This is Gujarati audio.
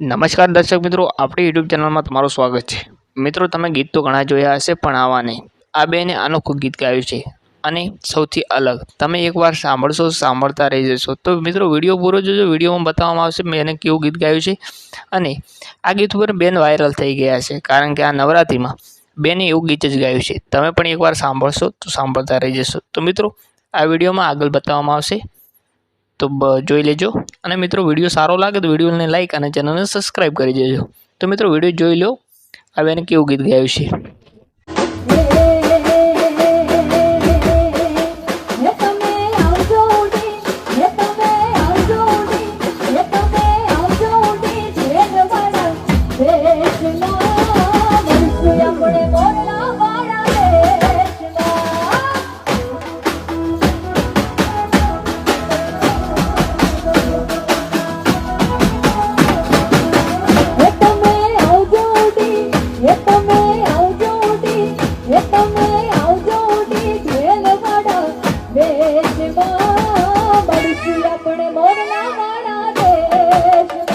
નમસ્કાર દર્શક મિત્રો, આપણી યુટ્યુબ ચેનલમાં તમારું સ્વાગત છે. મિત્રો, તમે ગીત તો ઘણા જોયા હશે, પણ આવા નહીં. આ બેને અનોખું ગીત ગાયું છે અને સૌથી અલગ. તમે એકવાર સાંભળશો, સાંભળતા રહી જશો તો મિત્રો, વીડિયો પૂરો જોજો. વિડીયોમાં બતાવવામાં આવશે મેં કેવું ગીત ગાયું છે અને આ ગીત ઉપર બેન વાયરલ થઈ ગયા છે. કારણ કે આ નવરાત્રિમાં બેને એવું ગીત જ ગાયું છે. તમે પણ એકવાર સાંભળશો તો સાંભળતા રહી જશો તો મિત્રો, આ વિડીયોમાં આગળ બતાવવામાં આવશે તો જોઈ લેજો. અને મિત્રો, વીડિયો સારો લાગે તો વિડીયોને લાઈક અને ચેનલને સબસ્ક્રાઈબ કરી દેજો. તો મિત્રો, વીડિયો જોઈ લો. હવે એને કેવું ગીત ગાયું છે? દેશમાં મળશું આપણે મોરલા વાળા દેશમાં